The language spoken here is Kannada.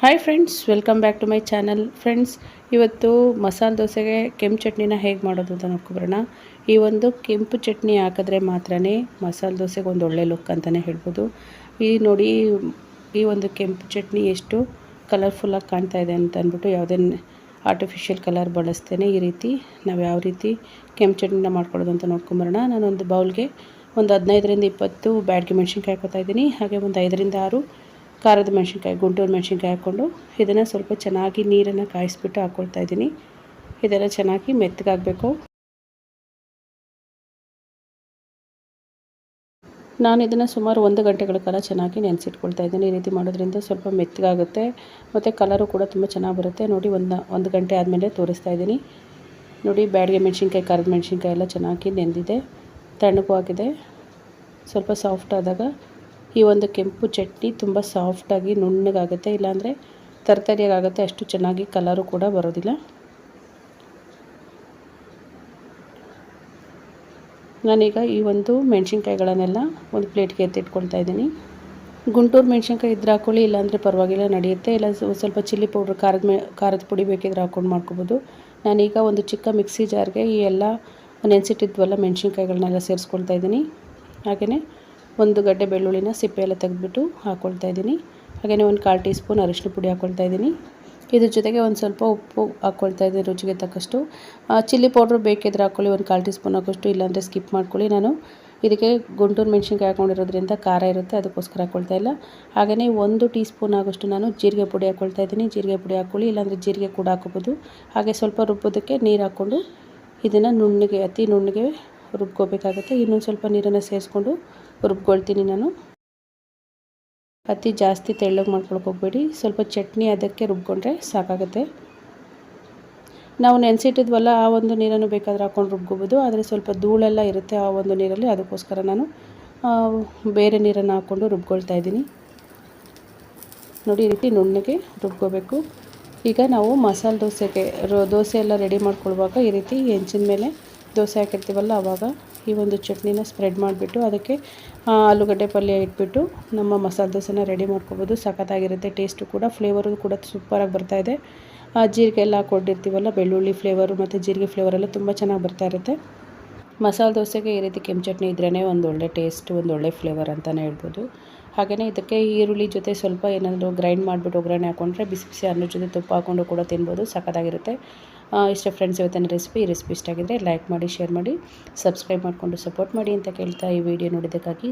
Hi friends welcome back to my channel friends ಇವತ್ತು ಮಸಾಲೆ ದೋಸೆಗೆ ಕೆಂಪು ಚಟ್ನಿನ ಹೇಗೆ ಮಾಡೋದು ಅಂತ ನೋಡ್ಕೊಬರೋಣ. ಈ ಒಂದು ಕೆಂಪು ಚಟ್ನಿ ಹಾಕಿದ್ರೆ ಮಾತ್ರ ಮಸಾಲೆ ದೋಸೆಗೆ ಒಂದು ಒಳ್ಳೆ ಲುಕ್ ಅಂತಲೇ ಹೇಳ್ಬೋದು. ಈ ನೋಡಿ, ಈ ಒಂದು ಕೆಂಪು ಚಟ್ನಿ ಎಷ್ಟು ಕಲರ್ಫುಲ್ಲಾಗಿ ಕಾಣ್ತಾ ಇದೆ ಅಂತ ಅಂದ್ಬಿಟ್ಟು ಯಾವುದೇ ಆರ್ಟಿಫಿಷಿಯಲ್ ಕಲರ್ ಬಳಸ್ತೇನೆ ಈ ರೀತಿ ನಾವು ಯಾವ ರೀತಿ ಕೆಂಪು ಚಟ್ನಿನ ಮಾಡ್ಕೊಳ್ಳೋದು ಅಂತ ನೋಡ್ಕೊಂಬರೋಣ. ನಾನೊಂದು ಬೌಲ್ಗೆ ಒಂದು ಹದಿನೈದರಿಂದ ಇಪ್ಪತ್ತು ಬ್ಯಾಡ್ಗೆ ಮೆಣಸಿನ್ಕಾಯಿ ಹಾಕೋತಾ ಇದ್ದೀನಿ. ಹಾಗೆ ಒಂದು ಐದರಿಂದ ಆರು ಖಾರದ ಮೆಣಸಿನ್ಕಾಯಿ, ಗುಂಟೂರು ಮೆಣಸಿನ್ಕಾಯಿ ಹಾಕ್ಕೊಂಡು ಇದನ್ನು ಸ್ವಲ್ಪ ಚೆನ್ನಾಗಿ ನೀರನ್ನು ಕಾಯಿಸ್ಬಿಟ್ಟು ಹಾಕ್ಕೊಳ್ತಾ ಇದ್ದೀನಿ. ಇದೆಲ್ಲ ಚೆನ್ನಾಗಿ ಮೆತ್ತಗಾಗಬೇಕು. ನಾನು ಇದನ್ನು ಸುಮಾರು ಒಂದು ಗಂಟೆಗಳ ಕಾಲ ಚೆನ್ನಾಗಿ ನೆನೆಸಿಟ್ಕೊಳ್ತಾ ಇದ್ದೀನಿ. ಈ ರೀತಿ ಮಾಡೋದ್ರಿಂದ ಸ್ವಲ್ಪ ಮೆತ್ತಗಾಗುತ್ತೆ ಮತ್ತು ಕಲರು ಕೂಡ ತುಂಬ ಚೆನ್ನಾಗಿ ಬರುತ್ತೆ. ನೋಡಿ ಒಂದು ಒಂದು ಗಂಟೆ ಆದಮೇಲೆ ತೋರಿಸ್ತಾ ಇದ್ದೀನಿ. ನೋಡಿ ಬ್ಯಾಡಿಗೆ ಮೆಣಸಿನ್ಕಾಯಿ, ಖಾರದ ಮೆಣಸಿನ್ಕಾಯಿ ಎಲ್ಲ ಚೆನ್ನಾಗಿ ನೆಂದಿದೆ. ತಣ್ಣಗೂ ಆಗಿದೆ. ಸ್ವಲ್ಪ ಸಾಫ್ಟ್ ಆದಾಗ ಈ ಒಂದು ಕೆಂಪು ಚಟ್ನಿ ತುಂಬ ಸಾಫ್ಟಾಗಿ ನುಣ್ಣಗಾಗುತ್ತೆ, ಇಲ್ಲಾಂದರೆ ತರ್ತರಿಯಾಗುತ್ತೆ ಅಷ್ಟು ಚೆನ್ನಾಗಿ ಕಲರು ಕೂಡ ಬರೋದಿಲ್ಲ. ನಾನೀಗ ಈ ಒಂದು ಮೆಣಸಿನ್ಕಾಯಿಗಳನ್ನೆಲ್ಲ ಒಂದು ಪ್ಲೇಟ್ಗೆ ಎತ್ತಿಟ್ಕೊಳ್ತಾ ಇದ್ದೀನಿ. ಗುಂಟೂರು ಮೆಣಸಿನ್ಕಾಯಿ ಇದ್ರೆ ಹಾಕೊಳ್ಳಿ, ಇಲ್ಲಾಂದರೆ ಪರವಾಗಿಲ್ಲ, ನಡೆಯುತ್ತೆ. ಇಲ್ಲ ಸ್ವಲ್ಪ ಚಿಲ್ಲಿ ಪೌಡ್ರ್, ಖಾರದ ಮೆ, ಖಾರದ ಪುಡಿ ಬೇಕಿದ್ರೆ ಹಾಕ್ಕೊಂಡು ಮಾಡ್ಕೊಬೋದು. ನಾನೀಗ ಒಂದು ಚಿಕ್ಕ ಮಿಕ್ಸಿ ಜಾರ್ಗೆ ಈ ಎಲ್ಲ ನೆನೆಸಿಟ್ಟಿದ್ವಲ್ಲ ಮೆಣಸಿನ್ಕಾಯಿಗಳನ್ನೆಲ್ಲ ಸೇರಿಸ್ಕೊಳ್ತಾ ಇದ್ದೀನಿ. ಹಾಗೆಯೇ ಒಂದು ಗಡ್ಡೆ ಬೆಳ್ಳುಳ್ಳಿನ ಸಿಪ್ಪೆ ಎಲ್ಲ ತೆಗೆದ್ಬಿಟ್ಟು ಹಾಕ್ಕೊಳ್ತಾ ಇದ್ದೀನಿ. ಹಾಗೆಯೇ ಒಂದು ಕಾಲು ಟೀ ಸ್ಪೂನ್ ಅರಿಶಿನ ಪುಡಿ ಹಾಕ್ಕೊಳ್ತಾ ಇದ್ದೀನಿ. ಇದ್ರ ಜೊತೆಗೆ ಒಂದು ಸ್ವಲ್ಪ ಉಪ್ಪು ಹಾಕ್ಕೊಳ್ತಾ ಇದ್ದೀನಿ ರುಚಿಗೆ ತಕ್ಕಷ್ಟು. ಚಿಲ್ಲಿ ಪೌಡ್ರ್ ಬೇಕಿದ್ರೆ ಹಾಕ್ಕೊಳ್ಳಿ ಒಂದು ಕಾಲು ಟೀ ಸ್ಪೂನ್ ಹಾಕೋಷ್ಟು, ಇಲ್ಲಾಂದರೆ ಸ್ಕಿಪ್ ಮಾಡ್ಕೊಳ್ಳಿ ನಾನು. ಇದಕ್ಕೆ ಗುಂಟೂರು ಮೆಣಸಿನ್ಕಾಯಿ ಹಾಕ್ಕೊಂಡಿರೋದ್ರಿಂದ ಖಾರ ಇರುತ್ತೆ, ಅದಕ್ಕೋಸ್ಕರ ಹಾಕ್ಕೊಳ್ತಾ ಇಲ್ಲ. ಹಾಗೆಯೇ ಒಂದು ಟೀ ಸ್ಪೂನ್ ಆಗೋಷ್ಟು ನಾನು ಜೀರಿಗೆ ಪುಡಿ ಹಾಕ್ಕೊಳ್ತಾ ಇದ್ದೀನಿ. ಜೀರಿಗೆ ಪುಡಿ ಹಾಕ್ಕೊಳ್ಳಿ ಇಲ್ಲಾಂದರೆ ಜೀರಿಗೆ ಕೂಡ ಹಾಕೋಬೋದು. ಹಾಗೆ ಸ್ವಲ್ಪ ರುಬ್ಬೋದಕ್ಕೆ ನೀರು ಹಾಕ್ಕೊಂಡು ಇದನ್ನು ನುಣ್ಣಗೆ, ಅತಿ ನುಣ್ಣಗೆ ರುಬ್ಕೋಬೇಕಾಗುತ್ತೆ. ಇನ್ನೊಂದು ಸ್ವಲ್ಪ ನೀರನ್ನು ಸೇರಿಸ್ಕೊಂಡು ರುಬ್ಕೊಳ್ತೀನಿ ನಾನು. ಅತಿ ಜಾಸ್ತಿ ತೆಳ್ಳಗೆ ಮಾಡ್ಕೊಳಕ್ಕೆ ಹೋಗ್ಬೇಡಿ. ಸ್ವಲ್ಪ ಚಟ್ನಿ ಅದಕ್ಕೆ ರುಬ್ಕೊಂಡ್ರೆ ಸಾಕಾಗುತ್ತೆ. ನಾವು ನೆನೆಸಿಟ್ಟಿದ್ವಲ್ಲ, ಆ ಒಂದು ನೀರನ್ನು ಬೇಕಾದರೆ ಹಾಕ್ಕೊಂಡು ರುಬ್ಕೋಬೋದು. ಆದರೆ ಸ್ವಲ್ಪ ಧೂಳೆಲ್ಲ ಇರುತ್ತೆ ಆ ಒಂದು ನೀರಲ್ಲಿ, ಅದಕ್ಕೋಸ್ಕರ ನಾನು ಬೇರೆ ನೀರನ್ನು ಹಾಕ್ಕೊಂಡು ರುಬ್ಕೊಳ್ತಾ ಇದ್ದೀನಿ. ನೋಡಿ, ಈ ರೀತಿ ನುಣ್ಣಗೆ ರುಬ್ಕೋಬೇಕು. ಈಗ ನಾವು ಮಸಾಲೆ ದೋಸೆಗೆ ದೋಸೆ ಎಲ್ಲ ರೆಡಿ ಮಾಡ್ಕೊಳ್ಳುವಾಗ ಈ ರೀತಿ ಹೆಂಚಿನ ಮೇಲೆ ದೋಸೆ ಹಾಕಿರ್ತೀವಲ್ಲ ಆವಾಗ ಈ ಒಂದು ಚಟ್ನಿನ ಸ್ಪ್ರೆಡ್ ಮಾಡಿಬಿಟ್ಟು ಅದಕ್ಕೆ ಆಲೂಗಡ್ಡೆ ಪಲ್ಯ ಇಟ್ಬಿಟ್ಟು ನಮ್ಮ ಮಸಾಲೆ ದೋಸೆನ ರೆಡಿ ಮಾಡ್ಕೊಬೋದು. ಸಖತ್ತಾಗಿರುತ್ತೆ ಟೇಸ್ಟು ಕೂಡ ಫ್ಲೇವರು ಕೂಡ ಸೂಪರಾಗಿ ಬರ್ತಾಯಿದೆ ಜೀರಿಗೆ ಎಲ್ಲ ಹಾಕ್ಕೊಂಡಿರ್ತೀವಲ್ಲ, ಬೆಳ್ಳುಳ್ಳಿ ಫ್ಲೇವರು ಮತ್ತು ಜೀರಿಗೆ ಫ್ಲೇವರೆಲ್ಲ ತುಂಬ ಚೆನ್ನಾಗಿ ಬರ್ತಾ ಇರುತ್ತೆ. ಮಸಾಲೆ ದೋಸೆಗೆ ಈ ರೀತಿ ಕೆಂಪು ಚಟ್ನಿ ಇದ್ರೇ ಒಂದು ಒಳ್ಳೆ ಟೇಸ್ಟ್ ಒಂದು ಒಳ್ಳೆ ಫ್ಲೇವರ್ ಅಂತಲೇ ಹೇಳ್ಬೋದು. ಹಾಗೆಯೇ ಇದಕ್ಕೆ ಈರುಳ್ಳಿ ಜೊತೆ ಸ್ವಲ್ಪ ಏನಾದರೂ ಗ್ರೈಂಡ್ ಮಾಡಿಬಿಟ್ಟು ಒಗ್ಗರಣೆ ಹಾಕ್ಕೊಂಡ್ರೆ ಬಿಸಿ ಬಿಸಿ ಅನ್ನದ ಜೊತೆ ತುಪ್ಪ ಹಾಕ್ಕೊಂಡು ಕೂಡ ತಿನ್ಬೋದು, ಸಖತ್ತಾಗಿರುತ್ತೆ. ಇಷ್ಟ ಫ್ರೆಂಡ್ಸ್ ಇವತ್ತಿನ ರೆಸಿಪಿ ಈ ರೆಸಿಪಿ ಇಷ್ಟ ಆಗಿದ್ರೆ ಲೈಕ್ ಮಾಡಿ ಶೇರ್ ಮಾಡಿ ಸಬ್ಸ್ಕ್ರೈಬ್ ಮಾಡಿಕೊಂಡು ಸಪೋರ್ಟ್ ಮಾಡಿ ಅಂತ ಕೇಳ್ತಾ ಈ ವಿಡಿಯೋ ನೋಡಿದ್ದಕ್ಕಾಗಿ.